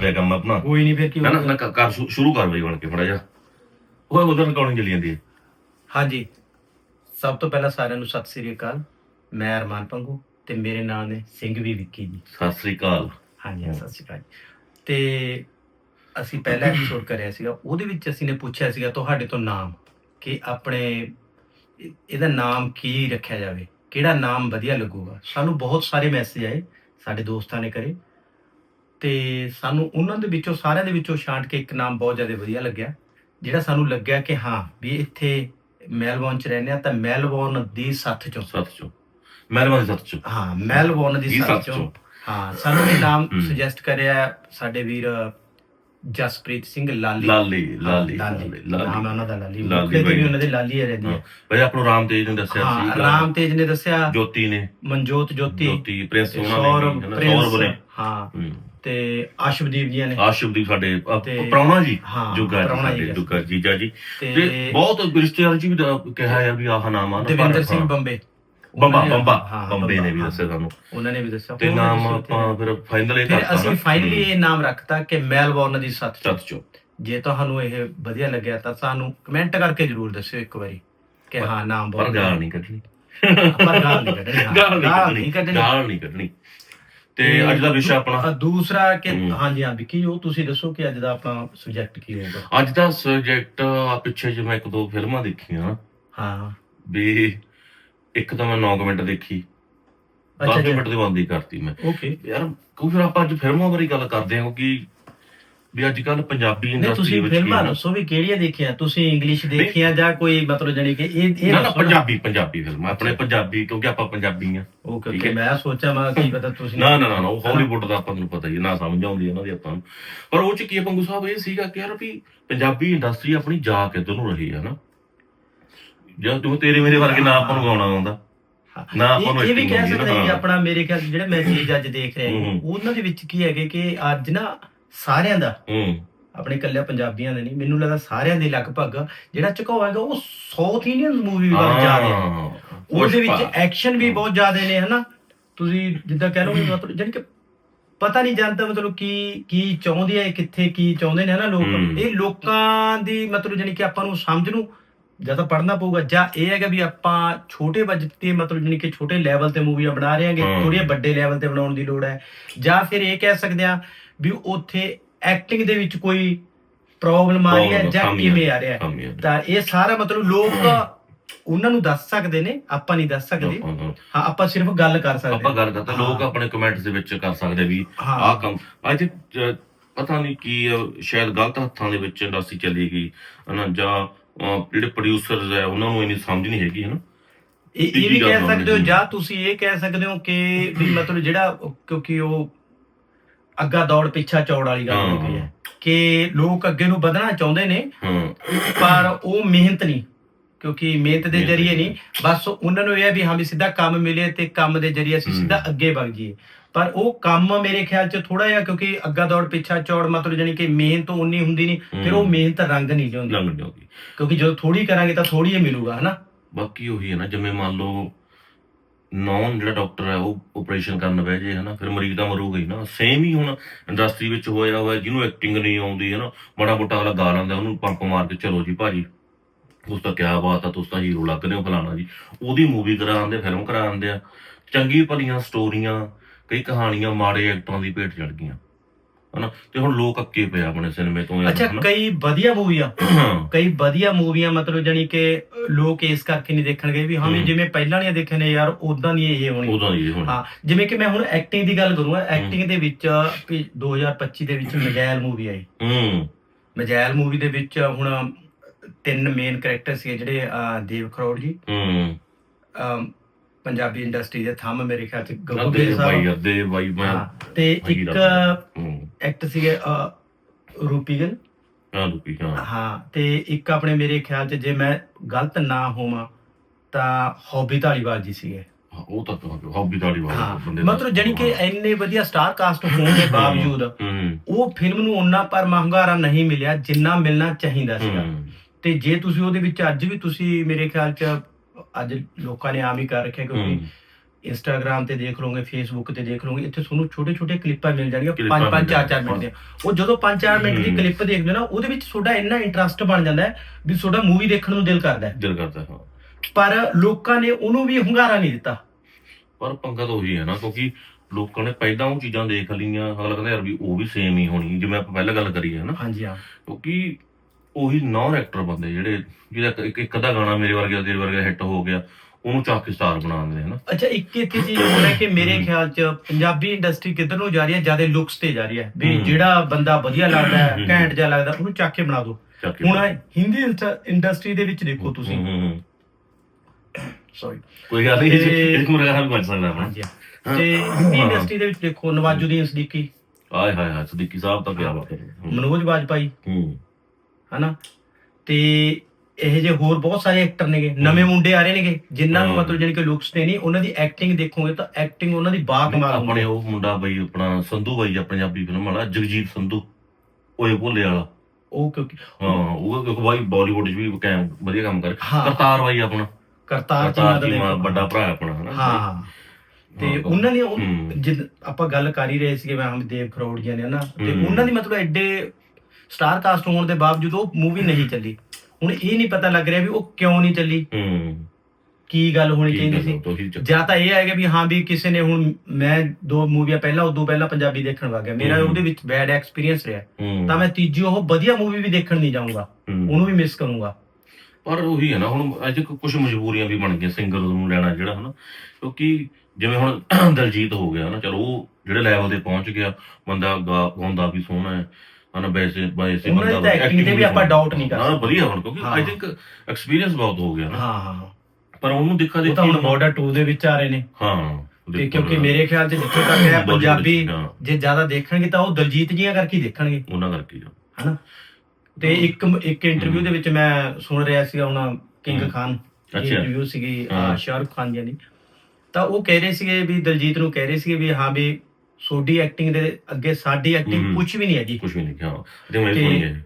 ਪਿਆ ਕੰਮ ਆਪਣਾ। ਕੋਈ ਨਹੀਂ ਫਿਰ ਕੀ ਨਾ ਨਾ। ਨਾ, ਕਰ- ਕਰ ਸ਼ੁ- ਸ਼ੁਰੂ ਕਰ ਬਈ ਬਣ ਕੇ ਫੜਾ ਜਾ ਓਏ ਉਧਰ ਰਿਕਾਰਡਿੰਗ ਚੱਲੀ ਜਾਂਦੀ ਹੈ ਹਾਂਜੀ। ਸਭ ਤੋਂ ਪਹਿਲਾਂ ਸਾਰਿਆਂ ਨੂੰ ਸਤਿ ਸ੍ਰੀ ਅਕਾਲ। ਮੈਂ ਅਰਮਾਨ ਪੰਗੂ ਤੇ ਮੇਰੇ ਨਾਲ ਨੇ ਸਿੰਘ ਵੀ ਵਿੱਕੀ ਜੀ। ਸਤਿ ਸ੍ਰੀ ਅਕਾਲ। ਹਾਂਜੀ ਹਾਂ, ਸਤਿ ਸ੍ਰੀ ਅਕਾਲ ਜੀ। ਤੇ ਅਸੀਂ ਪਹਿਲਾ ਐਪੀਸੋਡ ਕਰਿਆ ਸੀਗਾ। ਉਹਦੇ ਵਿੱਚ ਅਸੀਂ ਨੇ ਪੁੱਛਿਆ ਸੀਗਾ ਤੁਹਾਡੇ ਤੋਂ ਨਾਮ ਕਿ ਆਪਣੇ ਇਹ- ਇਹਦਾ ਨਾਮ ਕੀ ਰੱਖਿਆ ਜਾਵੇ? ਕਿਹੜਾ ਨਾਮ ਵਧੀਆ ਲੱਗੂਗਾ? ਸਾਨੂੰ ਬਹੁਤ ਸਾਰੇ ਮੈਸੇਜ ਆਏ ਸਾਡੇ ਦੋਸਤਾਂ ਨੇ ਕਰੇ। ਤੇ ਸਾਨੂੰ ਉਹਨਾਂ ਦੇ ਵਿੱਚੋਂ ਸਾਰਿਆਂ ਦੇ ਵਿੱਚੋਂ ਛਾਂਟ ਕੇ ਇੱਕ ਨਾਮ ਬਹੁਤ ਜ਼ਿਆਦਾ ਵਧੀਆ ਲੱਗਿਆ ਜਿਹੜਾ ਸਾਨੂੰ ਲੱਗਿਆ ਕਿ ਹਾਂ ਵੀ ਇੱਥੇ ਮੈਲਬੌਰਨ ਚ ਰਹਿੰਦੇ ਆ ਤਾਂ ਮੈਲਬੌਰਨ ਦੀ ਸੱਥ ਚੋਂ। ਸੱਤ ਚੋ। ਮਿਹਰਬਾਨੀ ਸੱਤ ਚੋ। ਹਾਂ ਮੈਲਬੌਰਨ ਦੀ ਸੱਥ ਚੋਂ। ਹਾਂ ਸਾਨੂੰ ਇਹ ਨਾਮ। ਸੁਜੈਸਟ ਕਰਿਆ ਸਾਡੇ ਵੀਰ ਜਸਪ੍ਰੀਤ ਸਿੰਘ ਲਾਲੀ। ਲਾਲੀ ਲਾਲੀ ਲਾਲੀ। ਨਾਮ ਉਹਨਾਂ ਦਾ ਲਾਲੀ। ਮੁੱਖੇ ਤੇ ਵੀ। ਉਹਨਾਂ ਦੇ ਲਾਲੀ ਰਹਿੰਦੀ ਹਾਂ। ਹੈ ਬਈ ਆਪਾਂ ਨੂੰ ਦੱਸਿਆ ਹਾਂ ਸੀ ਰਾਮ ਤੇਜ ਨੇ ਦੱਸਿਆ। ਜੋਤੀ ਨੇ। ਮਨਜੋਤ ਜੋਤੀ। ਜੋਤੀ ਪ੍ਰਿੰਸ ਉਹਨਾਂ ਨੇ ਸੌਰਵ ਨਾ, ਹੂੰ। ਤੇ ਆਸ਼ਵਦੀਪ ਜੀ ਨੇ। ਆਸ਼ਿਫਦੀਪ ਸਾਡੇ ਤੇ- ਜੀ। ਹਾਂ, ਜੁਗਾ ਜੀ ਪ੍ਰਾਹੁਣਾ ਜੀ ਸਾਡੇ yes। ਜੁਗਾ ਜੀਜਾ ਜੀ। ਤੇ ਤੇ ਬਹੁਤ ਰਿਸ਼ਤੇਦਾਰ ਜੀ ਵੀ ਦ- ਕਿਹਾ ਹੈ ਵੀ ਆਹ ਨਾਮ ਆ ਨਾ, ਦਵਿੰਦਰ ਸਿੰਘ। ਬੰਬੇ। ਬੰਬਾ ਉਹਨਾਂ ਨੇ- ਬੰਬਾ। ਹਾਂ, ਬੰਬੇ। ਨੇ ਵੀ ਹਾਂ। ਦੱਸਿਆ ਸਾਨੂੰ। ਉਹਨਾਂ ਨੇ ਵੀ ਦੱਸਿਆ। ਤੇ ਹੋਰ ਨਾਮ। ਆਪਾਂ ਫਿਰ ਫਾਈਨਲ ਇਹ ਫਿਰ ਕਰਤਾ ਅਸੀਂ ਫਾਈਨਲੀ ਇਹ ਨਾਮ ਰੱਖਤਾ ਕਿ ਮੈਲਬੌਰਨ ਦੀ ਸੱਥ ਚੋਂ। ਚੱਤ ਚੋ। ਜੇ ਤੁਹਾਨੂੰ ਇਹ ਵਧੀਆ ਲੱਗਿਆ ਤਾਂ ਸਾਨੂੰ ਕਮੈਂਟ ਕਰਕੇ ਜਰੂਰ ਦੱਸਿਓ ਇੱਕ ਵਾਰੀ ਕਿ ਹਾਂ ਨਾਮ ਬਹੁਤ ਗਾਲ ਨਹੀਂ ਕੱਢਣੀ। ਪਰ ਗਾਲ ਨਹੀਂ ਕੱਢਣੀ ਹਾਂ। ਗਾਲ ਨਹੀਂ ਕੱਢਣੀ। ਗਾਲ ਨਹੀਂ ਕੱਢਣੀ। ਤੇ ਅੱਜ ਦਾ ਵਿਸ਼ਾ ਆਪਣਾ। ਦੂਸਰਾ ਕਿ। ਹਾਂਜੀ ਹਾਂ ਵਿੱਕੀ ਉਹ ਤੁਸੀਂ ਦੱਸੋ ਕਿ ਅੱਜ ਦਾ ਆਪਣਾ ਸਬਜੈਕਟ ਕੀ ਹੋਊਗਾ? ਅੱਜ ਦਾ ਸਬਜੈਕਟ ਆ ਪਿੱਛੇ ਜਿਵੇਂ ਇੱਕ ਦੋ ਫਿਲਮਾਂ ਦੇਖੀਆਂ। ਹਾਂ। ਵੀ ਇੱਕ ਤਾਂ ਮੈਂ 9 ਮਿੰਟ ਦੇਖੀ। 10 ਅੱਛਾ। ਮਿੰਟ ਦੀ ਬੰਦੀ ਕਰਤੀ ਮੈਂ। ਓਕੇ ਯਾਰ ਕਿਉਂ ਫਿਰ ਆਪਾਂ ਅੱਜ ਫਿਲਮਾਂ ਬਾਰੇ ਗੱਲ ਕਰਦੇ ਹਾਂ ਕਿਉਂਕਿ ਵੀ ਅੱਜ ਕੱਲ ਪੰਜਾਬੀ ਨਹੀਂ ਇੰਡਸਟਰੀ ਤੁਸੀਂ ਵਿੱਚ ਕੀ ਫਿਲਮਾਂ ਦੱਸੋ ਵੀ ਕਿਹੜੀਆਂ ਦੇਖੀਆਂ? ਤੁਸੀਂ ਇੰਗਲਿਸ਼ ਦੇਖੀਆਂ ਜਾਂ ਕੋਈ ਮਤਲਬ ਜਾਨੀ ਕਿ ਇਹ ਇਹ ਨਾ ਨਾ ਦੱਸੋ ਪੰਜਾਬੀ ਪੰਜਾਬੀ ਫਿਲਮਾਂ ਆਪਣੇ ਪੰਜਾਬੀ ਕਿਉਂਕਿ ਆਪਾਂ ਪੰਜਾਬੀ ਆ। ਓਕੇ ਠੀਕ ਓਕੇ ਹੈ। ਮੈਂ ਸੋਚਿਆ ਮੈਂ ਕੀ ਪਤਾ ਤੁਸੀਂ ਨਾ ਨਾ ਨਾ ਨਾ, ਉਹ ਹਾਲੀਵੁੱਡ ਦਾ ਆਪਾਂ ਨੂੰ ਪਤਾ ਹੀ ਹੈ, ਨਾ ਸਮਝ ਆਉਂਦੀ ਉਹਨਾਂ ਦੀ ਆਪਾਂ ਨੂੰ। ਪਰ ਉਹ ਚ ਕੀ ਹੈ ਪੰਗੂ ਸਾਹਿਬ ਇਹ ਸੀਗਾ ਕਿ ਯਾਰ ਵੀ ਪੰਜਾਬੀ ਇੰਡਸਟਰੀ ਆਪਣੀ ਜਾ ਕਿੱਧਰ ਨੂੰ ਰਹੀ ਹੈ ਨਾ। ਜਦ ਤੂੰ ਤੇਰੇ ਮੇਰੇ ਵਰਗੇ ਨਾ ਆਪਾਂ ਨੂੰ ਗਾਉਣਾ ਆਉਂਦਾ। ਨਾ ਆਪਾਂ ਨੂੰ ਇਹ ਇਹ ਵੀ acting ਕਹਿ ਆਉਂਦੀ ਹੈ ਨਾ, ਸਕਦੇ ਹਾਂ ਕਿ। ਆਪਣਾ ਮੇਰੇ ਖਿਆਲ 'ਚ ਜਿਹੜੇ ਮੈਸੇਜ ਅੱਜ ਦੇਖ ਰਹੇ ਹਾਂ ਹਮ। ਉਹਨਾਂ ਦੇ ਵਿੱਚ ਕੀ ਹੈਗੇ ਕਿ ਅੱਜ ਨਾ ਸਾਰਿਆਂ ਦਾ। ਹੂੰ। ਆਪਣੇ ਇਕੱਲੇ ਪੰਜਾਬੀਆਂ ਦੇ ਨਹੀਂ। ਮੈਨੂੰ ਲੱਗਦਾ ਸਾਰਿਆਂ ਦੇ ਲਗਭਗ ਜਿਹੜਾ ਝੁਕਾਓ ਹੈਗਾ ਉਹ ਸਾਊਥ ਇੰਡੀਅਨ ਮੂਵੀ ਵੱਲ ਜਾ ਰਿਹਾ ਹਾਂ। ਉਹਦੇ ਵਿੱਚ। ਐਕਸ਼ਨ ਵੀ ਬਹੁਤ ਜ਼ਿਆਦਾ ਨੇ ਹਨਾ? ਤੁਸੀਂ ਜਿੱਦਾਂ ਕਹਿ ਲਓਗੇ ਮਤਲਬ ਜਾਣੀ ਕਿ ਪਤਾ ਨਹੀਂ ਜਾਂਦਾ ਮਤਲਬ ਕੀ ਕੀ ਚਾਹੁੰਦੇ ਆ ਕਿੱਥੇ ਕੀ ਚਾਹੁੰਦੇ ਨੇ ਹਨਾ ਲੋਕ। ਇਹ ਲੋਕਾਂ ਦੀ ਮਤਲਬ ਜਾਣੀ ਕਿ ਆਪਾਂ ਨੂੰ ਸਮਝ ਨੂੰ ਜਾਂ ਤਾਂ ਪੜਨਾ ਪਊਗਾ ਜਾਂ ਇਹ ਹੈਗਾ ਵੀ ਆਪਾਂ ਛੋਟੇ ਬਜਟ ਤੇ ਮਤਲਬ ਜਾਣੀ ਕਿ ਛੋਟੇ ਲੈਵਲ ਤੇ ਮੂਵੀਆਂ ਬਣਾ ਰਹੇ ਹਾਂਗੇ। ਥੋੜੀਆਂ ਵੱਡੇ ਲੈਵਲ ਤੇ ਬਣਾਉਣ ਦੀ ਲੋੜ ਹੈ। ਜਾਂ ਫਿਰ ਇਹ ਕਹਿ ਸਕਦੇ ਆ ਵੀ ਉੱਥੇ ਐਕਟਿੰਗ ਦੇ ਵਿੱਚ ਕੋਈ ਪ੍ਰੋਬਲਮ ਆ ਰਹੀ ਹੈ ਜਾਂ ਕਿਵੇਂ ਆ ਰਿਹਾ ਹੈ। ਤਾਂ ਇਹ ਸਾਰਾ ਮਤਲਬ ਲੋਕ ਉਹਨਾਂ ਨੂੰ ਦੱਸ ਸਕਦੇ ਨੇ ਆਪਾਂ ਨਹੀਂ ਦੱਸ ਸਕਦੇ। ਹਾਂ, ਆਪਾਂ ਸਿਰਫ ਗੱਲ ਕਰ ਸਕਦੇ ਆਪਾਂ। ਗੱਲ ਕਰਦੇ ਲੋਕ ਆਪਣੇ ਕਮੈਂਟਸ ਦੇ ਵਿੱਚ ਕਰ ਸਕਦੇ ਵੀ। ਆਹ ਕੰਮ। ਅੱਜ ਪਤਾ ਨਹੀਂ ਕੀ ਸ਼ਾਇਦ ਗਲਤ ਹੱਥਾਂ ਦੇ ਵਿੱਚ ਇੰਡਸਟਰੀ ਚਲੀ ਗਈ। ਹਨਾ ਜਾਂ ਜਿਹੜੇ ਪ੍ਰੋਡਿਊਸਰਸ ਹੈ ਉਹਨਾਂ ਨੂੰ ਇੰਨੀ ਸਮਝ ਨਹੀਂ ਹੈਗੀ ਹਨਾ ਇਹ ਇਹ ਵੀ ਕਹਿ ਸਕਦੇ ਹੋ। ਜਾਂ ਤੁਸੀਂ ਇਹ ਕਹਿ ਸਕਦੇ ਹੋ ਕਿ ਵੀ ਮਤਲਬ ਜਿਹੜਾ ਕਿਉਂਕਿ ਉਹ ਅੱਗਾ ਦੌੜ ਪਿੱਛਾ ਚੌੜ ਵਾਲੀ ਗੱਲ ਹੋਈ ਪਈ ਹੈ ਕਿ ਲੋਕ ਅੱਗੇ ਨੂੰ ਵਧਣਾ ਚਾਹੁੰਦੇ ਨੇ ਹਾਂ ਪਰ ਉਹ ਮਿਹਨਤ ਨਹੀਂ ਕਿਉਂਕਿ ਮਿਹਨਤ ਦੇ ਜਰੀਏ ਨਹੀਂ। ਬਸ ਉਹਨਾਂ ਨੂੰ ਇਹ ਹੈ ਵੀ ਹਾਂ ਵੀ ਸਿੱਧਾ ਕੰਮ ਮਿਲੇ ਤੇ ਕੰਮ ਦੇ ਜਰੀਏ ਅਸੀਂ। ਸਿੱਧਾ ਅੱਗੇ ਵਗ ਜਾਈਏ ਪਰ ਉਹ ਕੰਮ ਮੇਰੇ ਖਿਆਲ 'ਚ ਥੋੜਾ ਜਿਹਾ ਕਿਉਂਕਿ ਅੱਗਾ ਦੌੜ ਪਿੱਛਾ ਚੌੜ ਮਤਲਬ ਜਾਨੀ ਕਿ ਮਿਹਨਤ ਉਨੀ ਹੁੰਦੀ ਨਹੀਂ ਫਿਰ ਉਹ। ਮਿਹਨਤ ਰੰਗ ਨਹੀਂ ਲਿਆਉਂਦੀ ਕਿਉਂਕਿ ਜਦੋਂ ਥੋੜੀ ਕਰਾਂਗੇ ਤਾਂ ਥੋੜੀ ਹੀ ਮਿਲੂਗਾ, ਹਨਾ? ਬਾਕੀ ਉਹੀ ਹੈ ਨਾ, ਜਿਵੇਂ ਮੰਨ ਲਓ ਨੌਨ ਜਿਹੜਾ ਡਾਕਟਰ ਹੈ, ਉਹ ਆਪਰੇਸ਼ਨ ਕਰਨ ਬਹਿ ਜੇ, ਹਨਾ, ਫਿਰ ਮਰੀਜ਼ ਦਾ ਮਰੂਗਾ ਹੀ ਨਾ। ਸੇਮ ਹੀ ਹੁਣ ਇੰਡਸਟਰੀ ਵਿੱਚ ਹੋਇਆ ਹੋਇਆ, ਜਿਹਨੂੰ ਐਕਟਿੰਗ ਨਹੀਂ ਆਉਂਦੀ, ਹਨਾ ਬੜਾ ਮੋਟਾ ਅਗਲਾ ਗਾ ਲੈਂਦਾ, ਉਹਨੂੰ ਪੰਪ ਮਾਰ ਕੇ, ਚਲੋ ਜੀ ਭਾਜੀ ਉਸ ਤਾਂ ਕਿਆ ਬਾਤ ਆ, ਤੁਸੀਂ ਤਾਂ ਹੀਰੋ ਲੱਗਦੇ ਹੋ ਫਲਾਣਾ ਜੀ। ਉਹਦੀ ਮੂਵੀ ਕਰਾਉਂਦੇ ਫਿਲਮ ਕਰਾਉਂਦੇ ਆ। ਚੰਗੀ ਭਲੀਆਂ ਸਟੋਰੀਆਂ ਕਈ ਕਹਾਣੀਆਂ ਮਾੜੇ ਐਕਟਰਾਂ ਦੀ ਭੇਟ ਚੜ ਗਈਆਂ। ਹਨਾ? ਤੇ ਹੁਣ ਲੋਕ ਅੱਕੇ ਪਏ ਆ ਆਪਣੇ ਸਿਨੇਮੇ ਤੋਂ ਯਾਰ, ਅੱਛਾ ਹਨਾ। ਕਈ ਵਧੀਆ ਮੂਵੀਆਂ ਕਈ ਵਧੀਆ ਮੂਵੀਆਂ ਮਤਲਬ ਜਾਨੀ ਕਿ ਲੋਕ ਇਸ ਕਰਕੇ ਨਹੀਂ ਦੇਖਣਗੇ ਵੀ ਹਾਂ ਵੀ ਹਮ। ਜਿਵੇਂ ਪਹਿਲਾਂ ਵਾਲੀਆਂ ਦੇਖੇ ਨੇ ਯਾਰ ਉਦਾਂ ਦੀ ਇਹ ਹੋਣੀ। ਉਦੋਂ ਹੀ ਹੁਣ। ਹਾਂ ਜਿਵੇਂ ਕਿ ਮੈਂ ਹੁਣ ਐਕਟਿੰਗ ਦੀ ਗੱਲ ਕਰੂੰਗਾ ਐਕਟਿੰਗ ਦੇ ਵਿੱਚ ਵੀ 2025 ਦੇ ਵਿੱਚ ਮਜੈਲ ਮੂਵੀ ਆਈ। ਹੂੰ। ਮਜੈਲ ਮੂਵੀ ਦੇ ਵਿੱਚ ਹੁਣ ਤਿੰਨ ਮੇਨ ਕੈਰੈਕਟਰ ਸੀ ਜਿਹੜੇ ਅਹ, ਦੇਵ ਖਰੋੜ ਜੀ ਹੂੰ। ਪੰਜਾਬੀ ਇੰਡਸਟਰੀ ਦੇ ਥੰਮ ਮੇਰੇ ਖਿਆਲ ਚ ਗੱਗੂ ਗਿੱਲ ਬਾਈ ਸਾਹਿਬ। ਅੱਧੇ ਬਾਈ ਮੈਂ ਹਾਂ, ਤੇ ਭਾਈ ਇੱਕ ਰੱਬ। ਹੂੰ। ਐਕਟ ਸੀਗੇ ਰੂਪੀ ਗਿੱਲ। ਹਾਂ ਰੁਪੀ ਹਾਂ। ਹਾਂ ਤੇ ਇੱਕ ਆਪਣੇ ਮੇਰੇ ਖਿਆਲ ਚ ਜੇ ਮੈਂ ਗਲਤ ਨਾ ਹੋਵਾਂ ਤਾਂ ਹੌਬੀ ਧਾਲੀਵਾਲ ਜੀ ਸੀਗੇ। ਹਾਂ, ਉਹ ਤਾਂ ਹੌਬੀ ਦਾੜੀ ਵਾਲਾ ਹਾਂ ਬੰਦੇ ਦਾ। ਮਤਲਬ ਜਾਨੀ ਕਿ ਇੰਨੇ ਵਧੀਆ ਸਟਾਰ ਕਾਸਟ ਹੋਣ ਦੇ ਬਾਵਜੂਦ ਹੂੰ। ਉਹ ਫਿਲਮ ਨੂੰ ਉਹਨਾਂ ਪਰ ਮਹੰਗਾਰਾ ਨਹੀਂ ਮਿਲਿਆ ਜਿੰਨਾ ਮਿਲਣਾ ਚਾਹੀਦਾ ਸੀਗਾ। ਹੂੰ। ਤੇ ਜੇ ਤੁਸੀਂ ਉਹਦੇ ਵਿੱਚ ਅੱਜ ਵੀ ਤੁਸੀਂ ਮੇਰੇ ਖਿਆਲ ਚ ਅੱਜ ਲੋਕਾਂ ਨੇ ਆਮ ਹੀ ਕਰ ਰੱਖਿਆ ਕਿਉਂਕਿ ਇੰਸਟਾਗ੍ਰam ਤੇ ਦੇਖ ਲਓਗੇ ਫੇਸਬੁੱਕ ਤੇ ਦੇਖ ਲਓਗੇ ਇੱਥੇ ਤੁਹਾਨੂੰ ਛੋਟੇ ਛੋਟੇ ਕਲਿੱਪਾਂ ਮਿਲ ਜਾਣਗੀਆਂ ਕਲਿੱਪਾਂ 5 5 ਮਿਲ 4 4 ਜਾਣਗੀਆਂ। ਮਿੰਟ ਦੀਆਂ। ਉਹ ਜਦੋਂ 5 4 ਮਿੰਟ ਦੀ। ਕਲਿੱਪ ਦੇਖਦੇ ਨਾ ਉਹਦੇ ਵਿੱਚ ਤੁਹਾਡਾ ਇੰਨਾ ਇੰਟਰਸਟ ਬਣ ਜਾਂਦਾ ਹੈ ਵੀ ਤੁਹਾਡਾ ਮੂਵੀ ਦੇਖਣ ਨੂੰ ਦਿਲ ਕਰਦਾ ਹੈ। ਦਿਲ ਕਰਦਾ ਹਾਂ ਪਰ ਲੋਕਾਂ ਨੇ ਉਹਨੂੰ ਵੀ ਹੁੰਗਾਰਾ ਨਹੀਂ ਦਿੱਤਾ। ਪਰ ਪੰਗਾ ਤਾਂ ਉਹੀ ਹੈ ਨਾ ਕਿਉਂਕਿ ਲੋਕਾਂ ਨੇ ਪਹਿਲਾਂ ਉਹ ਚੀਜ਼ਾਂ ਦੇਖ ਲਈਆਂ ਅਗਲਾ ਕਹਿੰਦਾ ਯਾਰ ਵੀ ਉਹ ਵੀ ਸੇਮ ਹੀ ਹੋਣੀ ਜਿਵੇਂ ਆਪਾਂ ਪਹਿਲਾਂ ਗੱਲ ਕਰੀ ਹੈ ਨਾ। ਹਾਂਜੀ ਹਾਂ। ਕਿਉਂਕਿ ਉਹੀ ਨੌਨ ਐਕਟਰ ਬੰਦੇ ਜਿਹੜੇ ਜਿਹਦਾ ਇੱਕ ਇੱਕ ਅੱਧਾ ਗਾਣਾ ਮੇਰੇ ਵਰਗਾ ਤੇਰੇ ਵਰਗਾ ਹਿੱਟ ਹੋ ਗਿਆ ਉਹਨੂੰ ਚੱਕ ਕੇ ਸਟਾਰ ਬਣਾ ਦਿੰਦੇ ਹਨ ਅੱਛਾ ਇੱਕ ਇੱਥੇ ਚੀਜ਼ ਹੋਰ ਹੈ ਕਿ ਮੇਰੇ। ਖਿਆਲ 'ਚ ਪੰਜਾਬੀ ਇੰਡਸਟਰੀ ਕਿੱਧਰ ਨੂੰ ਜਾ ਰਹੀ ਹੈ ਜ਼ਿਆਦਾ ਲੁੱਕਸ ਤੇ ਜਾ ਰਹੀ ਹੈ ਵੀ। ਜਿਹੜਾ ਬੰਦਾ ਵਧੀਆ ਲੱਗਦਾ ਹੈ। ਘੈਂਟ ਜਿਹਾ ਲੱਗਦਾ ਉਹਨੂੰ ਚੱਕ ਕੇ ਬਣਾ ਦਿਓ ਹੁਣ ਹਿੰਦੀ ਇੰਡਸਟਰੀ ਦੇ ਵਿੱਚ ਦੇਖੋ ਤੁਸੀਂ। ਸੌਰੀ ਕੋਈ ਗੱਲ ਨਹੀਂ ਤੇ- ਇੱਕ ਮੁਰਗਾ ਵੀ ਬਚ ਸਕਦਾ ਹਾਂਜੀ ਹਾਂ। ਤੇ। ਇੰਡਸਟਰੀ ਦੇ ਵਿੱਚ ਦੇਖੋ ਨਵਾਜੁਦੀਨ ਸਦੀਕੀ ਆਏ ਹਾਏ ਹਾਏ ਸਦੀਕੀ ਸਾਹਿਬ ਤਾਂ ਕਿਆ ਬਾਤ ਹੂੰ। ਮਨੋਜ ਬਾਜਪਾਈ ਹੂੰ ਹਨਾ? ਤੇ ਇਹ ਜੇ ਹੋਰ ਬਹੁਤ ਸਾਰੇ ਐਕਟਰ ਨੇਗੇ ਨਵੇਂ ਮੁੰਡੇ ਆ ਰਹੇ ਨੇਗੇ ਜਿਨ੍ਹਾਂ ਨੂੰ। ਮਤਲਬ ਜਾਨੀ ਕਿ ਲੁੱਕਸ ਤੇ ਨਹੀਂ ਉਹਨਾਂ ਦੀ ਐਕਟਿੰਗ ਦੇਖੋਗੇ ਤਾਂ ਐਕਟਿੰਗ ਉਹਨਾਂ ਦੀ ਬਾ ਕਮਾਲ ਹੁੰਦੀ ਆਪਣੇ। ਉਹ ਮੁੰਡਾ ਬਈ ਆਪਣਾ ਸੰਧੂ ਬਾਈ ਆ ਪੰਜਾਬੀ ਫਿਲਮ ਵਾਲਾ ਜਗਜੀਤ ਸੰਧੂ ਓਏ ਭੋਲੇ ਵਾਲਾ। ਉਹ ਕਿਉਂਕਿ ਹਾਂ ਉਹ ਕਿਉਂਕਿ ਬਾਈ ਬਾਲੀਵੁੱਡ 'ਚ ਵੀ ਕੈਮ ਵਧੀਆ ਕੰਮ ਕਰੇ। ਕਰਤਾਰ ਬਾਈ ਆਪਣਾ। ਕਰਤਾਰ ਜੀ ਦਾ ਵੱਡਾ ਭਰਾ ਆਪਣਾ ਹਨਾ। ਹਾਂ ਹਾਂ। ਤੇ ਉਹਨਾਂ ਨੇ। ਜਿੱਦ ਆਪਾਂ ਗੱਲ ਕਰ ਹੀ ਰਹੇ ਸੀਗੇ ਮੈਂ ਹਮਦੇਵ ਖਰੋੜੀਆਂ ਨੇ ਨਾ ਤੇ ਹੂੰ। ਉਹਨਾਂ ਦੀ ਮਤਲਬ ਐਡੇ ਸਟਾਰ ਕਾਸਟ ਹੋਣ ਦੇ ਬਾਵਜੂਦ ਉਹ ਮੂਵੀ ਨਹੀਂ ਚੱਲੀ। ਹੁਣ ਇਹ ਨਹੀਂ ਪਤਾ ਲੱਗ ਰਿਹਾ ਵੀ ਉਹ ਕਿਉਂ ਨਹੀਂ ਚੱਲੀ। ਹੂੰ। ਕੀ ਗੱਲ ਹੋਣੀ ਚਾਹੀਦੀ ਸੀ? ਜਾਂ ਤਾਂ ਇਹ ਹੈਗਾ ਵੀ ਹਾਂ ਵੀ ਕਿਸੇ ਨੇ ਹੁਣ ਮੈਂ ਦੋ ਮੂਵੀਆਂ ਪਹਿਲਾਂ ਉਦੋਂ ਪਹਿਲਾਂ ਪੰਜਾਬੀ ਦੇਖਣ ਵਗ ਗਿਆ। ਮੇਰਾ। ਉਹਦੇ ਵਿੱਚ ਬੈਡ ਐਕਸਪੀਰੀਅੰਸ ਰਿਹਾ। ਤਾਂ ਮੈਂ ਤੀਜੀ ਉਹ ਵਧੀਆ ਮੂਵੀ ਵੀ ਦੇਖਣ ਨਹੀਂ ਜਾਊਂਗਾ। ਉਹਨੂੰ ਵੀ ਮਿਸ ਕਰੂੰਗਾ। ਪਰ ਉਹੀ ਹੈ ਨਾ ਹੁਣ ਅੱਜ ਕੁਝ ਮਜਬੂਰੀਆਂ ਵੀ ਬਣ ਗਈਆਂ। ਸਿੰਗਰ ਨੂੰ ਲੈਣਾ ਜਿਹੜਾ ਹਨਾ। ਕਿਉਂਕਿ ਜਿਵੇਂ ਹੁਣ ਦਲਜੀਤ ਹੋ ਗਿਆ ਨਾ ਚਲੋ ਉਹ ਜਿਹੜੇ ਲੈਵਲ ਤੇ ਪਹੁੰਚ ਗਿਆ ਬੰਦਾ ਗਾਉਂਦਾ ਵੀ ਸੋਹਣਾ ਹੈ। ਹਨਾ ਵੈਸੇ ਵੈਸੇ ਉਹਨਾਂ ਦੀ ਬੰਦਾ ਤਾਂ acting ਤੇ ਵੀ ਆਪਾਂ doubt ਨਹੀਂ ਕਰ ਹਾਂ, ਵਧੀਆ ਹੁਣ ਕਿਉਂਕਿ। ਆਈ ਥਿੰਕ ਐਕਸਪੀਰੀਅੰਸ ਬਹੁਤ ਹੋ ਗਿਆ ਨਾ। ਹਾਂ ਹਾਂ ਪਰ ਉਹਨੂੰ ਦੇਖਾ ਦੇਖੀ ਤਾਂ ਹੁਣ ਬਾਰਡਰ 2 ਦੇ ਵਿੱਚ ਆ ਰਹੇ ਨੇ। ਹਾਂ ਤੇ ਕਿਉਂਕਿ ਮੇਰੇ ਖਿਆਲ 'ਚ ਜਿੱਥੋਂ ਤੱਕ ਹੈ ਪੰਜਾਬੀ ਜੇ ਜ਼ਿਆਦਾ ਦੇਖਣਗੇ ਤਾਂ ਉਹ ਦਲਜੀਤ ਜੀਆਂ ਕਰਕੇ ਹੀ ਦੇਖਣਗੇ। ਉਹਨਾਂ ਕਰਕੇ। ਹਨਾ? ਤੇ ਇੱਕ ਇੱਕ ਇੰਟਰਵਿਊ ਦੇ ਵਿੱਚ ਮੈਂ ਸੁਣ ਰਿਹਾ ਸੀਗਾ ਹੁਣ ਕਿੰਗ। ਖਾਨ। ਇੰਟਰਵਿਊ ਸੀਗੀ। ਸ਼ਾਹਰੁਖ ਖਾਨ ਜੀ ਦੀ। ਤਾਂ ਉਹ ਕਹਿ ਰਹੇ ਸੀਗੇ ਵੀ ਦਲਜੀਤ ਨੂੰ ਕਹਿ ਰਹੇ ਸੀਗੇ ਵੀ ਹਾਂ ਵੀ ਸੋਡੀ ਐਕਟਿੰਗ ਦੇ ਅੱਗੇ ਸਾਡੀ ਐਕਟਿੰਗ। ਕੁਝ ਵੀ ਨਹੀਂ ਹੈਗੀ। ਕੁਝ ਵੀ ਨਹੀਂ ਹਾਂ। ਤੇ ਸੁਣੀ ਹੈ।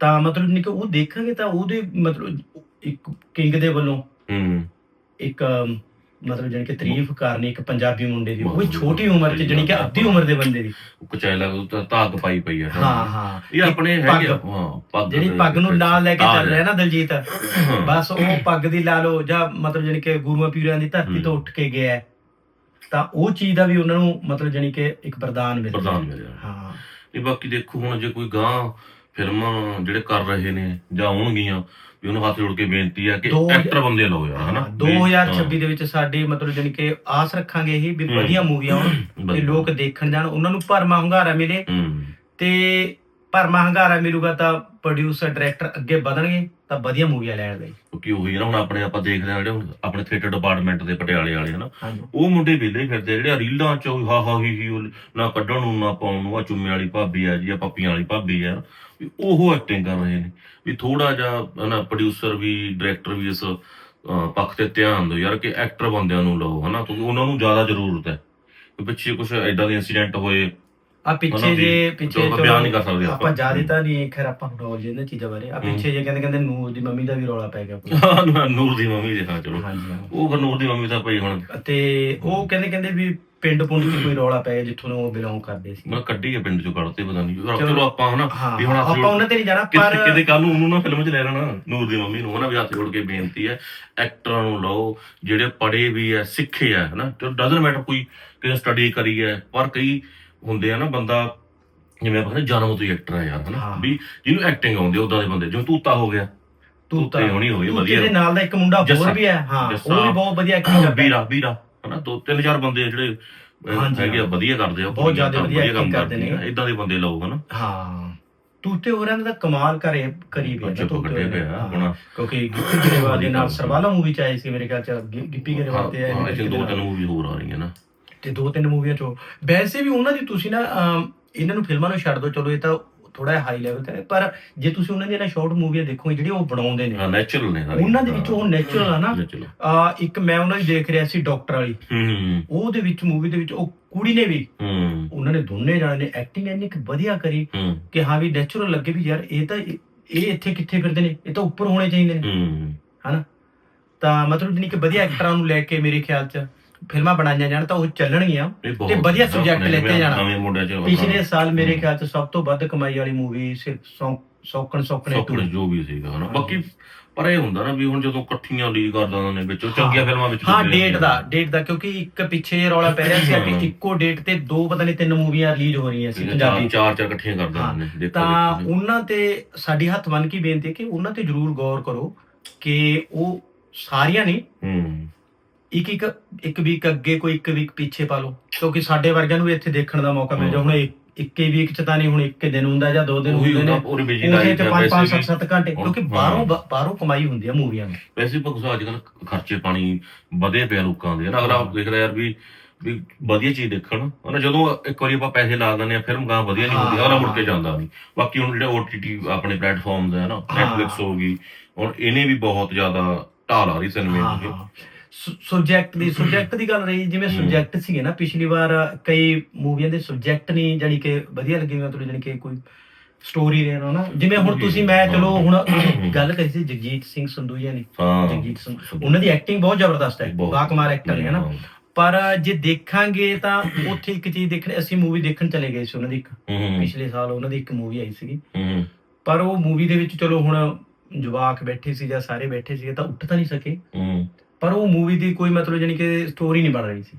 ਤਾਂ ਮਤਲਬ ਨਹੀਂ ਕਿ ਉਹ ਦੇਖਾਂਗੇ ਤਾਂ ਉਹਦੇ ਮਤਲਬ ਇੱਕ ਕਿੰਗ ਦੇ ਵੱਲੋਂ ਹੂੰ। ਇੱਕ ਮਤਲਬ ਜਾਣੀ ਕਿ ਤਾਰੀਫ ਕਰਨੀ ਇੱਕ ਪੰਜਾਬੀ ਮੁੰਡੇ ਦੀ ਉਹ ਵੀ ਛੋਟੀ ਉਮਰ 'ਚ ਜਾਣੀ ਕਿ ਅੱਧੀ ਉਮਰ ਦੇ ਬੰਦੇ ਦੀ। ਕਚੈਲਾ ਤਾਂ ਧਾਗ ਪਾਈ ਪਈ ਆ ਹਾਂ ਹਾਂ। ਇਹ ਆਪਣੇ। ਹੈਗੇ ਹਾਂ ਪੱਗ ਜਿਹੜੀ ਪੱਗ ਨੂੰ ਨਾਲ ਲੈ ਕੇ ਚੱਲ ਰਿਹਾ ਨਾ ਦਲਜੀਤ। ਬਸ ਉਹ ਪੱਗ ਦੀ ਲਾ ਲਓ ਜਾਂ ਮਤਲਬ ਜਾਣੀ ਕਿ ਗੁਰੂਆਂ ਪੀਰਾਂ ਦੀ ਧਰਤੀ। ਤੋਂ ਉੱਠ ਕੇ ਗਿਆ। ਹੈ। ਤਾਂ ਉਹ ਚੀਜ਼ ਦਾ ਵੀ ਉਹਨਾਂ ਨੂੰ ਮਤਲਬ ਜਾਣੀ ਕਿ ਇੱਕ ਵਰਦਾਨ ਮਿਲਿਆ। ਪ੍ਰਧਾਨ ਮਿਲਿਆ। ਹਾਂ। ਇਹ ਬਾਕੀ ਦੇਖੋ ਹੁਣ ਜੇ ਕੋਈ ਗਾਂ ਫਿਲਮਾਂ ਜਿਹੜੇ ਕਰ ਰਹੇ ਨੇ ਜਾਂ ਹੋਣਗੀਆਂ ਵੀ ਉਹਨੂੰ ਹੱਥ ਜੋੜ ਕੇ ਬੇਨਤੀ ਆ ਕਿ ਦੋ- ਐਕਟਰ ਬੰਦੇ ਲਓ ਯਾਰ ਹਨਾ? ਹਾਂ, 2026 ਦੇ ਵਿੱਚ ਸਾਡੀ ਮਤਲਬ ਜਾਣੀ ਕਿ ਆਸ ਰੱਖਾਂਗੇ ਇਹ ਵੀ। ਵਧੀਆ ਮੂਵੀਆਂ ਆਉਣ ਤੇ ਵਧੀਆ। ਲੋਕ ਦੇਖਣ ਜਾਣ ਉਹਨਾਂ ਨੂੰ ਭਰਮਾ ਹੁੰਗਾਰਾ ਮਿਲੇ ਹੂੰ। ਤੇ ਭਰਮਾ ਹੁੰਗਾਰਾ ਮਿਲੂਗਾ ਤਾਂ ਪ੍ਰੋਡਿਊਸਰ ਡਾਇਰੈਕਟਰ ਅੱਗੇ ਵਧਣਗੇ। ਤਾਂ ਵਧੀਆ ਮੂਵੀਆਂ ਲੈਣ ਲਈ। ਕਿਉਂਕਿ ਉਹੀ ਨਾ ਹੁਣ ਆਪਣੇ ਆਪਾਂ ਦੇਖਦੇ ਆ ਜਿਹੜੇ ਹੁਣ ਆਪਣੇ ਥੀਏਟਰ ਡਿਪਾਰਟਮੈਂਟ ਦੇ ਪਟਿਆਲੇ ਵਾਲੇ ਹਨਾ। ਹਾਂਜੀ। ਉਹ ਮੁੰਡੇ ਵਿਹਲੇ ਹੀ ਫਿਰਦੇ ਆ, ਜਿਹੜੇ ਰੀਲਾਂ ਚ ਉਹ ਹਾ ਹਾ ਹੀ ਹੀ ਉਹ ਨਾ ਕੱਢਣ ਨੂੰ ਨਾ ਪਾਉਣ ਨੂੰ ਆ ਚੁੰਮੇ ਵਾਲੀ ਭਾਬੀ ਆ ਜੀ ਆ ਪੱਪੀਆਂ ਵਾਲੀ ਭਾਬੀ ਆ ਵੀ ਉਹ ਐਕਟਿੰਗ ਕਰ ਰਹੇ ਨੇ। ਵੀ ਥੋੜਾ ਜਿਹਾ ਹਨਾ ਪ੍ਰੋਡਿਊਸਰ ਵੀ ਡਾਇਰੈਕਟਰ ਵੀ ਇਸ ਅਹ, ਪੱਖ ਤੇ ਧਿਆਨ ਦਿਓ ਯਾਰ ਕਿ ਐਕਟਰ ਬੰਦਿਆਂ ਨੂੰ ਲਓ ਹਨਾ। ਕਿਉਂਕਿ ਉਹਨਾਂ ਨੂੰ ਜ਼ਿਆਦਾ ਜ਼ਰੂਰਤ ਹੈ। ਕਿ ਪਿੱਛੇ ਕੁਝ ਐਦਾਂ ਦੇ ਇਨਸੀਡੈਂਟ ਹੋਏ ਆ ਪਿੱਛੇ ਦੀ- ਜੇ ਪਿੱਛੇ ਜੋ ਆਪਾਂ ਬਿਆਨ ਨਹੀਂ ਕਰ ਸਕਦੇ ਆਪਾਂ ਜ਼ਿਆਦਾ ਤਾਂ ਨਹੀਂ ਖੈਰ ਆਪਾਂ ਨੌਲੇਜ ਇਹਨਾਂ ਚੀਜ਼ਾਂ ਬਾਰੇ। ਆ। ਪਿੱਛੇ ਜੇ ਕਹਿੰਦੇ ਕਹਿੰਦੇ ਨੂਰ ਦੀ ਮੰਮੀ ਦਾ ਵੀ ਰੌਲਾ ਪੈ ਗਿਆ ਨੂਰ ਦੀ ਮੰਮੀ ਦੇ ਹਾਂ ਚਲੋ। ਹਾਂ। ਉਹ ਫਿਰ ਨੂਰ ਦੀ ਮੰਮੀ ਤਾਂ ਭਾਈ ਹੁਣ। ਤੇ ਉਹ ਕਹਿੰਦੇ ਕਹਿੰਦੇ ਵੀ ਪਿੰਡ ਪੁੰਡ 'ਚ ਕੋਈ ਰੌਲਾ ਪੈ ਗਿਆ ਜਿੱਥੋਂ ਉਹ ਬਿਲੋਂਗ ਕਰਦੇ ਸੀ। ਮੈਂ ਕੱਢੀ ਆ ਪਿੰਡ ਚੋਂ ਕੱਢਤੇ ਪਤਾ ਨਹੀਂ ਚਲੋ। ਚਲੋ ਆਪਾਂ ਹਨਾ ਹਾਂ ਵੀ ਹੁਣ ਆਪਾਂ ਉਹਨਾਂ ਤੇ ਨਹੀਂ ਜਾਣਾ ਪਰ ਕਿਤੇ ਕੱਲ ਨੂੰ ਉਹਨੂੰ ਨਾ ਫਿਲਮ 'ਚ ਲੈ ਲੈਣਾ ਨੂਰ ਦੀ ਮੰਮੀ ਨੂੰ। ਹਨਾ ਵੀ ਹੱਥ ਜੋੜ ਕੇ ਬੇਨਤੀ ਹੈ ਐਕਟਰਾਂ ਨੂੰ ਲਓ ਜਿਹੜੇ ਪੜ੍ਹੇ ਵੀ ਹੈ ਸਿੱਖੇ ਆ ਹਨਾ। ਤੇ ਡਸਨਟ ਮੈਟਰ ਕੋਈ ਕਿਸੇ ਸਟੱਡੀ ਕਰੀ ਹੈ ਪਰ ਕਈ ਹੁੰਦੇ ਆ ਨਾ ਬੰਦਾ ਜਿਵੇਂ ਆਪਾਂ ਕਹਿੰਦੇ ਜਨਮ ਤੋਂ ਹੀ ਐਕਟਰ ਹੈ ਯਾਰ ਹਨਾ? ਹਾਂ। ਵੀ ਜਿਹਨੂੰ ਐਕਟਿੰਗ ਆਉਂਦੀ ਉਦਾਂ ਦੇ ਬੰਦੇ ਜਿਵੇਂ ਤੂਤਾ ਹੋ ਗਿਆ। ਤੂੰ ਤਾਂ ਤੂਤੇ ਹੋਣੀ ਹੋਈ ਵਧੀਆ। ਦੇ ਨਾਲ ਦਾ ਇੱਕ ਮੁੰਡਾ ਜੱਸਾ। ਹੋਰ ਵੀ ਹੈ ਹਾਂ ਜੱਸਾ। ਉਹ ਵੀ ਬਹੁਤ ਵਧੀਆ ਐਕਟਿੰਗ ਕਰਦਾ। ਹੈ। ਵੀਰਾ ਵੀਰਾ ਹਨਾ? ਦੋ ਤਿੰਨ ਚਾਰ ਬੰਦੇ ਆ ਜਿਹੜੇ ਅਹ, ਹਾਂਜੀ, ਹੈਗੇ ਆ ਹਾਂ। ਵਧੀਆ ਕਰਦੇ ਆ ਬਹੁਤ ਜ਼ਿਆਦਾ ਵਧੀਆ acting ਕਰਦੇ ਨੇ। ਇਦਾਂ ਦੇ ਬੰਦੇ ਲਓ ਹਨਾ? ਹਾਂ। ਤੂੰ ਤੇ ਹੋਰਾਂ ਦਾ ਤਾਂ ਕਮਾਲ ਕਰੇ ਕਰੀ ਪਿਆ ਚੁੱਪ ਕੱਢੇ ਪਿਆ ਆਪਣਾ। ਕਿਉਂਕਿ ਗਿੱਪੀ ਗਰੇਵਾਲ ਦੇ ਨਾਲ ਸਰਵਾਲਾ ਮੂਵੀ ਚ ਆਏ ਸੀ ਮੇਰੇ ਖਿਆਲ ਚ ਗਿ- ਗਿੱਪੀ ਗਰੇਵਾਲ ਤੇ ਹਾਂ ਇਹ ਆਏ ਦੋ ਤਿੰਨ ਮੂਵੀ ਹੋਰ ਆ ਰਹੀਆਂ ਨਾ। ਤੇ ਦੋ ਤਿੰਨ ਮੂਵੀਆਂ ਚੋਂ। ਵੈਸੇ ਵੀ ਉਹਨਾਂ ਦੀ ਤੁਸੀਂ ਨਾ ਇਹਨਾਂ ਨੂੰ ਫਿਲਮਾਂ ਨੂੰ ਛੱਡ ਦੋ ਚਲੋ ਇਹ ਤਾਂ ਥੋੜਾ ਹਾਈ ਲੈਵਲ ਤੇ ਪਰ ਜੇ ਤੁਸੀਂ ਉਹਨਾਂ ਦੀਆਂ ਨਾ ਸ਼ਾਰਟ ਮੂਵੀਆਂ ਦੇਖੋਗੇ ਜਿਹੜੀ ਉਹ ਬਣਾਉਂਦੇ ਨੇ। ਹਾਂ ਨੈਚੁਰਲ ਨੇ। ਉਹਨਾਂ ਦੇ ਵਿੱਚ ਉਹ natural ਆ ਨਾ। ਆ ਇੱਕ ਮੈਂ ਉਹਨਾਂ ਦੀ ਦੇਖ ਰਿਹਾ ਸੀ ਡਾਕਟਰ ਵਾਲੀ। ਉਹਦੇ ਵਿੱਚ ਮੂਵੀ ਦੇ ਵਿੱਚ ਉਹ ਕੁੜੀ ਨੇ ਵੀ ਉਹਨਾਂ ਨੇ ਦੋਨੇ ਜਾਣੇ ਨੇ ਐਕਟਿੰਗ ਇੰਨੀ ਕੁ ਵਧੀਆ ਕਰੀ ਕਿ ਹਾਂ ਵੀ ਨੈਚੁਰਲ ਲੱਗੇ ਵੀ ਯਾਰ ਇਹ ਤਾਂ ਇਹ ਇੱਥੇ ਕਿੱਥੇ ਫਿਰਦੇ ਨੇ? ਇਹ ਤਾਂ ਉੱਪਰ ਹੋਣੇ ਚਾਹੀਦੇ ਨੇ। ਹੂੰ। ਤਾਂ ਮਤਲਬ ਜਾਣੀ ਕਿ ਵਧੀਆ ਐਕਟਰਾਂ ਨੂੰ ਲੈ ਕੇ ਮੇਰੇ ਖਿਆਲ ਚ। ਫਿਲਮਾਂ ਬਣਾਈਆਂ ਜਾਣ ਤਾਂ ਉਹ ਚੱਲਣਗੀਆਂ ਤੇ ਵਧੀਆ ਆਪਣੇ ਲੈਤੇ ਜਿਵੇਂ ਜਾਣਾ। ਪਿਛਲੇ ਸਾਲ ਮੇਰੇ। ਖਿਆਲ ਚ ਸਭ ਤੋਂ ਵੱਧ ਕਮਾਈ ਵਾਲੀ ਮੂਵੀ ਸੌਕਣ ਸੌਕਣੇ ਸੌਕਣ ਟੂ ਜੋ ਵੀ ਸੀਗਾ ਹਨਾ। ਬਾਕੀ ਪਰ ਇਹ ਹੁੰਦਾ ਨਾ ਵੀ ਹੁਣ ਜਦੋਂ ਇਕੱਠੀਆਂ ਲੀਡ ਕਰ ਦਿੰਦੇ ਨੇ ਵਿੱਚ। ਚੰਗੀਆਂ ਫਿਲਮਾਂ ਵਿੱਚ ਹਾਂ ਡੇਟ ਦਾ ਡੇਟ ਦਾ ਕਿਉਂਕਿ ਇੱਕ ਪਿੱਛੇ ਰੌਲਾ ਪੈ ਰਿਹਾ ਸੀ। ਕਿ ਇੱਕੋ ਡੇਟ ਤੇ ਦੋ ਪਤਾ ਨਹੀਂ ਤਿੰਨ ਮੂਵੀਆਂ ਰਿਲੀਜ਼ ਹੋ ਰਹੀਆਂ ਸੀ ਪੰਜਾਬੀ ਚਾਰ ਚਾਰ ਇਕੱਠੀਆਂ ਕਰ ਹਾਂ, ਦਿੰਦੇ ਨੇ ਦੇਖੋ ਤਾਂ। ਉਹਨਾਂ ਤੇ ਸਾਡੀ ਹੱਥ ਬੰਨ ਕੇ ਬੇਨਤੀ ਹੈ ਕਿ ਉਹਨਾਂ ਤੇ ਜ਼ਰੂਰ ਗੌਰ ਕਰੋ ਕਿ ਉਹ ਸਾਰੀਆਂ ਨਹੀਂ ਹੂੰ ਇੱਕ ਇੱਕ ਇੱਕ ਵੀਕ ਅੱਗੇ ਕੋਈ ਇੱਕ ਵੀਕ ਪਿੱਛੇ ਪਾ ਲਓ। ਕਿਉਂਕਿ ਸਾਡੇ ਵਰਗਿਆਂ ਨੂੰ ਵੀ ਇੱਥੇ ਦੇਖਣ ਦਾ ਮੌਕਾ ਮਿਲ ਜਾ ਹੁਣ ਇੱਕ- ਇੱਕੇ ਵੀਕ ਚ ਤਾਂ ਨਹੀਂ ਹੁਣ ਇੱਕ ਦਿਨ ਹੁੰਦਾ ਜਾਂ ਦੋ ਦਿਨ ਉਹੀ ਹੁੰਦੇ ਹੁੰਦਾ ਨੇ ਪੂਰੀ ਬਿਜ਼ੀ ਉਹਦੇ ਲਾਈਫ ਚ ਹੈ 5 5 ਵੈਸੇ 7 7 ਘੰਟੇ। ਕਿਉਂਕਿ ਹਾਂ। ਬਾਹਰੋਂ ਬਾਹਰੋਂ ਕਮਾਈ ਹੁੰਦੀ ਆ ਮੂਵੀਆਂ ਦੀ। ਵੈਸੇ ਭਗਸਾ ਅੱਜ ਕੱਲ ਖਰਚੇ ਪਾਣੀ ਵਧੇ ਪਿਆ ਲੋਕਾਂ ਦੇ। ਨਾ ਅਗਰ ਆਪ ਦੇਖਦਾ ਯਾਰ ਵੀ ਵੀ ਵਧੀਆ ਚੀਜ਼ ਦੇਖਣ ਹਨਾ ਜਦੋਂ ਇੱਕ ਵਾਰੀ ਆਪਾਂ ਪੈਸੇ ਲਾ ਦਿੰਦੇ ਆ ਫਿਲਮ ਗਾਂ ਵਧੀਆ ਨਹੀਂ ਹੁੰਦੀ। ਅਗਲਾ ਮੁੜ ਕੇ ਜਾਂਦਾ ਨਹੀਂ। ਬਾਕੀ ਹੁਣ ਜਿਹੜੇ OTT ਆਪਣੇ ਪਲੇਟਫਾਰਮਸ ਹੈ ਨਾ ਹਾਂ। Netflix ਹੋ ਗਈ ਹੁਣ ਇਹਨੇ ਵੀ ਬਹੁਤ ਜ਼ਿਆਦਾ ਢਾਲ ਆ ਰਹੀ ਸਿਨੇਮੇ ਹਾਂ ਦੀ ਹਾਂ। ਸਬਜੈਕਟ ਦੀ ਸਬਜੈਕਟ ਦੀ ਗੱਲ ਰਹੀ ਜਿਵੇਂ। ਸਬਜੈਕਟ ਸੀਗੇ ਨਾ ਪਿਛਲੀ ਵਾਰ ਕਈ ਮੂਵੀਆਂ ਦੇ ਸਬਜੈਕਟ ਨਹੀਂ ਜਾਨੀ ਕਿ ਵਧੀਆ ਲੱਗੇ ਮਤਲਬ ਜਾਨੀ ਕਿ ਕੋਈ ਸਟੋਰੀ ਦੇ ਨਾ ਜਿਵੇਂ ਹੁਣ ਤੁਸੀਂ ਮੈਂ ਚਲੋ ਹੁਣ ਗੱਲ ਕਰੀ ਸੀ ਜਗਜੀਤ ਸਿੰਘ ਸੰਧੂਆ ਨੇ। ਜਗਜੀਤ ਸਿੰਘ ਉਹਨਾਂ ਦੀ ਐਕਟਿੰਗ ਬਹੁਤ ਜ਼ਬਰਦਸਤ ਹੈ। ਬਾਕਮਾਲ ਐਕਟਰ ਹੈ ਨਾ। ਪਰ ਜੇ ਦੇਖਾਂਗੇ ਤਾਂ ਉੱਥੇ ਇੱਕ ਚੀਜ਼ ਦੇਖਣ ਅਸੀਂ ਮੂਵੀ ਦੇਖਣ ਚਲੇ ਗਏ ਸੀ ਉਹਨਾਂ ਦੀ ਇੱਕ। ਪਿਛਲੇ ਸਾਲ ਉਹਨਾਂ ਦੀ ਇੱਕ ਮੂਵੀ ਆਈ ਸੀਗੀ। ਪਰ ਉਹ ਮੂਵੀ ਦੇ ਵਿੱਚ ਚਲੋ ਹੁਣ ਜਵਾਕ ਬੈਠੇ ਸੀ ਜਾਂ ਸਾਰੇ ਬੈਠੇ ਸੀ ਤਾਂ ਉੱਠ ਤਾਂ ਨਹੀਂ ਸਕੇ। ਪਰ ਉਹ ਮੂਵੀ ਦੀ ਕੋਈ ਮਤਲਬ ਜਾਨੀ ਕਿ ਸਟੋਰੀ ਨਹੀਂ ਬਣ ਰਹੀ ਸੀ।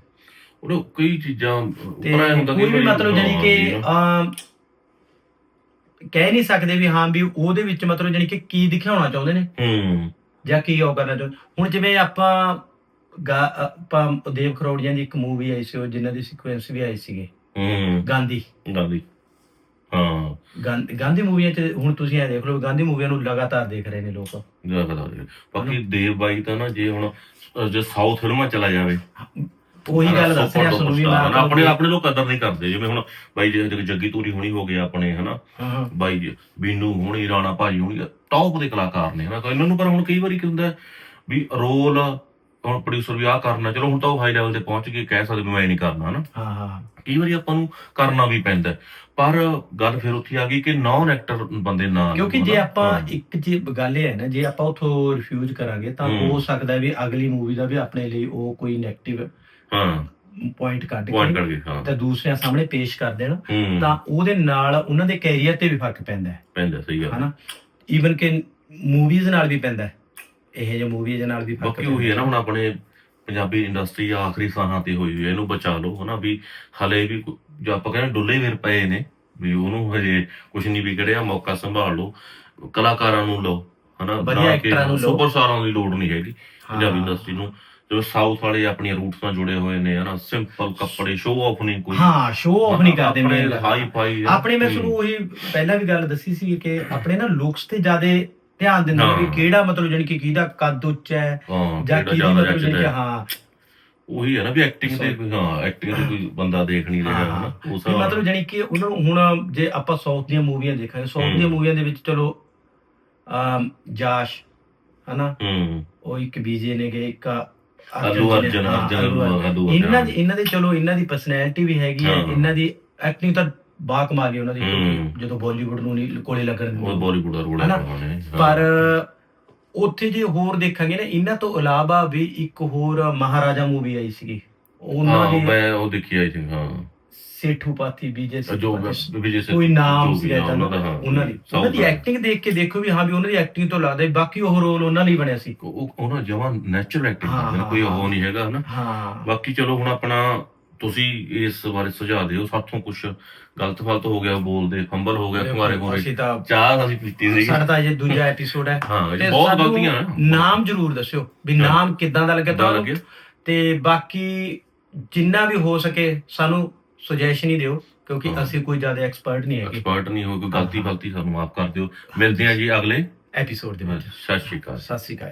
ਉਹ ਕਈ ਚੀਜ਼ਾਂ ਉੱਪਰ ਹੁੰਦਾ ਕੋਈ ਮਤਲਬ ਜਾਨੀ ਕਿ। ਅਮ, ਕਹਿ ਨਹੀਂ ਸਕਦੇ ਵੀ ਹਾਂ ਵੀ ਉਹਦੇ ਵਿੱਚ ਮਤਲਬ ਜਾਨੀ ਕਿ ਕੀ ਦਿਖਾਉਣਾ ਚਾਹੁੰਦੇ ਨੇ। ਹੂੰ। ਜਾਂ ਕੀ ਉਹ ਕਰਨਾ ਚਾਹੁੰਦੇ। ਹੁਣ ਜਿਵੇਂ ਆਪਾਂ ਆਪਾਂ ਦੇਵ ਖਰੋੜੀਆਂ ਦੀ ਇੱਕ ਮੂਵੀ ਆਈ ਸੀ ਉਹ ਜਿਨ੍ਹਾਂ ਦੀ ਸੀਕੁਐਂਸ ਵੀ ਆਈ ਸੀਗੇ। ਹੂੰ। ਗਾਂਧੀ। ਗਾਂਧੀ। ਹਾਂ। ਗਾਂ- ਗਾਂਧੀ ਮੂਵੀਆਂ ਚ ਹੁਣ ਤੁਸੀਂ ਇਹ ਦੇਖ ਲਓ ਗਾਂਧੀ ਮੂਵੀਆਂ ਨੂੰ ਲਗਾਤਾਰ ਦੇਖ ਰਹੇ ਨੇ ਲੋਕ। ਬਾਕੀ ਦੇਵ ਬਾਈ ਤਾਂ ਨਾ ਜੇ ਹੁਣ ਜੇ ਸਾਊਥ ਫਿਲਮਾਂ ਚਲਾ ਜਾਵੇ। ਉਹੀ ਗੱਲ ਦੱਸ ਰਿਹਾ ਸੁਣੂ ਵੀ ਮੈਂ ਹਨਾ, ਆਪਣੇ ਆਪਣੇ ਲੋਕ ਕਦਰ ਨਹੀਂ ਕਰਦੇ। ਜਿਵੇਂ ਹੁਣ ਬਾਈ ਜੇ ਜੱਗੀ ਤੂਰੀ ਹੋਣੀ ਹੋ ਗਿਆ ਆਪਣੇ ਹਨਾ? ਹਾਂ ਹਾਂ। ਬਾਈ ਜੀ, ਬੀਨੂ ਹੋਣੀ ਰਾਣਾ ਭਾਜੀ ਹੋਣੀ ਟੌਪ ਦੇ ਕਲਾਕਾਰ ਨੇ ਹਨਾ? ਤਾਂ ਇਹਨਾਂ ਨੂੰ ਪਰ ਹੁਣ ਕਈ ਵਾਰੀ ਕੀ ਹੁੰਦਾ ਹੈ ਵੀ ਰੋਲ ਹੁਣ ਪ੍ਰੋਡਿਊਸਰ ਵੀ ਆਹ ਕਰਨਾ ਚਲੋ ਹੁਣ ਤਾਂ ਉਹ ਹਾਈ ਲੈਵਲ ਤੇ ਪਹੁੰਚ ਕੇ ਕਹਿ ਸਕਦੇ ਮੈਂ ਨਹੀਂ ਕਰਨਾ ਹਨਾ? ਹਾਂ ਹਾਂ। ਕਈ ਵਾਰੀ ਆਪਾਂ ਨੂੰ ਕਰਨਾ ਵੀ ਪੈਂਦਾ। ਪਰ ਗੱਲ ਫਿਰ ਉੱਥੇ ਆ ਗਈ ਕਿ ਨਾਨ ਐਕਟਰ ਬੰਦੇ ਨਾ ਕਿਉਂਕਿ ਜੇ ਆਪਾਂ। ਇੱਕ ਜੇ ਗੱਲ ਹੈ ਨਾ ਜੇ ਆਪਾਂ ਉਥੋਂ ਰਿਫਿਊਜ਼ ਕਰਾਂਗੇ ਤਾਂ ਹੂੰ। ਸਕਦਾ ਵੀ ਅਗਲੀ ਮੂਵੀ ਦਾ ਵੀ ਆਪਣੇ ਲਈ ਉਹ ਕੋਈ 네ਗੇਟਿਵ ਹਾਂ। ਪੁਆਇੰਟ ਕੱਢ ਪੁਆਇੰਟ ਕੇ ਤਾਂ ਦੂਸਰਿਆਂ ਸਾਹਮਣੇ ਪੇਸ਼ ਕਰ ਦੇਣ ਤਾਂ ਉਹਦੇ ਨਾਲ ਉਹਨਾਂ ਦੇ ਕੈਰੀਅਰ ਤੇ ਵੀ ਫ਼ਰਕ ਪੈਂਦਾ ਹੈ। ਪੈਂਦਾ ਸਹੀ ਗੱਲ ਹੈ। ਹਨਾ? ਈਵਨ ਕਿ ਮੂਵੀਜ਼ ਨਾਲ ਵੀ ਪੈਂਦਾ ਹੈ। ਇਹ ਜਿਹੇ ਮੂਵੀਜ਼ ਨਾਲ ਵੀ ਫ਼ਰਕ ਬਾਕੀ ਉਹੀ ਹੈ ਨਾ ਹੁਣ ਆਪਣੇ ਪੰਜਾਬੀ ਇੰਡਸਟਰੀ ਆਖਰੀ ਸਾਹਾਂ ਤੇ ਹੋਈ ਹੋਈ ਹੈ ਇਹਨੂੰ ਬਚਾ ਲਓ ਹਨਾ ਵੀ ਹਲੇ ਵੀ ਕੋ- ਜੋ ਆਪਾਂ ਕਹਿੰਦੇ ਡੁੱਲੇ ਵੀਰ ਪਏ ਨੇ ਵੀ ਉਹਨੂੰ ਹਜੇ ਕੁਝ ਨਹੀਂ ਵਿਗੜਿਆ ਮੌਕਾ ਸੰਭਾਲ ਲਓ ਕਲਾਕਾਰਾਂ ਨੂੰ ਲਓ ਹਨਾ ਵਧੀਆ ਐਕਟਰਾਂ ਨੂੰ ਲਓ। ਸੁਪਰ ਸਟਾਰਾਂ ਦੀ ਲੋੜ ਨਹੀਂ ਹੈਗੀ ਪੰਜਾਬੀ। ਇੰਡਸਟਰੀ ਨੂੰ ਜਿਵੇਂ ਸਾਊਥ ਵਾਲੇ ਆਪਣੀਆਂ ਰੂਟਸ ਨਾਲ ਜੁੜੇ ਹੋਏ ਨੇ ਹਨਾ ਸਿੰਪਲ ਕੱਪੜੇ ਸ਼ੋਅ ਆਫ ਨਹੀਂ ਕੋਈ ਹਾਂ ਸ਼ੋਅ ਆਫ ਨਹੀਂ ਕਰਦੇ ਗੱਲ। ਹਾਈ ਫਾਈ ਆਪਣੇ ਮੈਂ ਤੁਹਾਨੂੰ ਉਹੀ ਪਹਿਲਾਂ ਵੀ ਗੱਲ ਦੱਸੀ ਸੀ ਕਿ ਆਪਣੇ ਨਾ ਲੁੱਕਸ ਤੇ ਜ਼ਿਆਦਾ ਧਿਆਨ ਦਿੰਦੇ ਨੇ ਵੀ ਹਾਂ। ਕਿਹੜਾ ਮਤਲਬ ਜਾਨੀ ਕਿ ਕਿਹਦਾ ਕੱਦ ਉੱਚਾ ਹੈ ਹਾਂ ਜਾਂ ਕਿਹੜਾ ਕਿਹਦੀ ਜ਼ਿਆਦਾ ਮਤਲਬ ਜਾਨੀ ਕਿ ਹੈ। ਉਹੀ ਹੈ ਨਾ ਵੀ ਐਕਟਿੰਗ ਕੋਈ- ਹਾਂ ਐਕਟਿੰਗ ਤੇ ਕੋਈ ਬੰਦਾ ਦੇਖ ਨਹੀਂ ਰਿਹਾ ਹਾਂ, ਹਨਾ ਉਸ ਵੀ ਹਿਸਾਬ ਮਤਲਬ ਜਾਨੀ ਕਿ ਉਹਨਾਂ ਨੂੰ ਹੁਣ ਜੇ ਆਪਾਂ ਸਾਊਥ ਦੀਆਂ ਮੂਵੀਆਂ ਦੇਖਾਂਗੇ ਸਾਊਥ ਹੂੰ। ਦੀਆਂ ਮੂਵੀਆਂ ਦੇ ਵਿੱਚ ਚਲੋ ਅਮ ਜਾਸ਼ ਹਨਾ ਹੂੰ ਉਹ ਇੱਕ ਬੀਜੇ ਨੇ ਗਏ ਇੱਕ ਅੱਲੂ ਜੀ ਨੇ- ਅਰਜਨ ਹਾਂ, ਅਰਜਨ ਅੱਲੂ ਅਰਜਨ। ਅੱਲੂ ਇਹਨਾਂ ਅਰਜਨ ਦੀ ਇਹਨਾਂ ਦੇ ਚਲੋ ਇਹਨਾਂ ਦੀ ਪਰਸਨੈਲਿਟੀ ਵੀ ਹੈਗੀ ਹੈ ਹਾਂ। ਇਹਨਾਂ ਦੀ ਐਕਟਿੰਗ ਤਾਂ ਬਾਕ ਮਾਰੀ ਉਹਨਾਂ ਦੀ ਹੂੰ। ਜਦੋਂ ਬਾਲੀਵੁੱਡ ਨੂੰ ਨਹੀਂ ਕੋਲੇ ਲੱਗਣ ਉਹ ਦਿੰਦੇ। ਬਾਲੀਵੁੱਡ ਦਾ ਰੋਲ ਹਨਾ? ਹੈ ਪਰ ਉੱਥੇ ਜੇ ਹੋਰ ਦੇਖਾਂਗੇ ਨਾ ਇਹਨਾਂ ਤੋਂ ਇਲਾਵਾ ਵੀ ਇੱਕ ਹੋਰ ਮਹਾਰਾਜਾ ਮੂਵੀ ਆਈ ਸੀਗੀ ਉਹਨਾਂ ਹਾਂ ਦੀ ਮੈਂ ਉਹ ਦੇਖੀ ਆਈ ਥਿੰਕ ਹਾਂ ਸੇਠੂ ਪਾਥੀ ਬੀਜੇ ਜੋ ਪਾਥੀ। ਵਿਜੇ ਸੇ ਕੋਈ ਨਾਮ ਜੋ ਸੀ ਵੀ ਨਾਮ ਉਹਨਾਂ ਉਹਨਾਂ ਦਾ ਉਹਨਾਂ ਦੀ ਉਹਨਾਂ ਦੀ। ਐਕਟਿੰਗ ਦੇਖ ਕੇ ਦੇਖੋ ਵੀ ਹਾਂ ਵੀ ਉਹਨਾਂ ਦੀ ਐਕਟਿੰਗ ਤੋਂ ਲੱਗਦਾ ਵੀ ਬਾਕੀ ਉਹ ਰੋਲ ਉਹਨਾਂ ਲਈ ਬਣਿਆ ਸੀ ਉਹ ਉਹਨਾਂ ਜਵਾਂ ਨੈਚੁਰਲ ਐਕਟਿੰਗ ਹਾਂ, ਕਰਦੇ ਨੇ ਕੋਈ ਹਾਂ, ਉਹ ਨਹੀਂ ਹੈਗਾ ਹਨਾ ਹਾਂ ਬਾਕੀ ਚਲੋ ਹੁਣ ਆਪਣਾ ਤੁਸੀਂ ਇਸ ਬਾਰੇ ਸੁਝਾਅ ਦਿਓ ਸਾਥੋਂ ਕੁਝ ਗਲਤ ਫਲਤ ਹੋ ਗਿਆ ਬੋਲਦੇ ਫੰਬਲ ਹੋ ਗਿਆ ਤੁਹਾਰੇ ਕੋਲ ਅਸੀਂ ਤਾਂ ਚਾਹ ਅਸੀਂ ਪੀਤੀ ਸੀ ਸਾਡਾ ਤਾਂ ਇਹ ਦੂਜਾ ਐਪੀਸੋਡ ਹੈ। ਹਾਂ ਤੇ ਬਹੁਤ ਸਾਨੂੰ ਗਲਤੀਆਂ ਹੈ ਨਾਮ ਜ਼ਰੂਰ ਦੱਸਿਓ ਵੀ ਹਾਂ। ਨਾਮ ਕਿੱਦਾਂ ਦਾ ਲੱਗਿਆ ਕਿੱਦਾਂ ਤੁਹਾਨੂੰ। ਤੇ ਬਾਕੀ ਜਿੰਨਾ ਵੀ ਹੋ ਸਕੇ ਸਾਨੂੰ ਸੁਜੈਸ਼ਨ ਹੀ ਦਿਓ ਕਿਉਂਕਿ ਹਾਂ। ਅਸੀਂ ਕੋਈ ਜ਼ਿਆਦਾ ਐਕਸਪਰਟ ਨਹੀਂ ਹੈਗੇ। ਐਕਸਪਰਟ ਨਹੀਂ ਹੋ ਕੋਈ ਗਲਤੀ। ਫਲਤੀ ਸਾਨੂੰ ਮਾਫ ਕਰ ਦਿਓ। ਮਿਲਦੇ ਹਾਂ ਜੀ ਅਗਲੇ ਐਪੀਸੋਡ ਦੇ ਵਿੱਚ। ਸਤਿ ਸ਼੍ਰੀ ਅਕਾਲ। ਸਤਿ ਸ਼੍ਰੀ ਅਕਾਲ।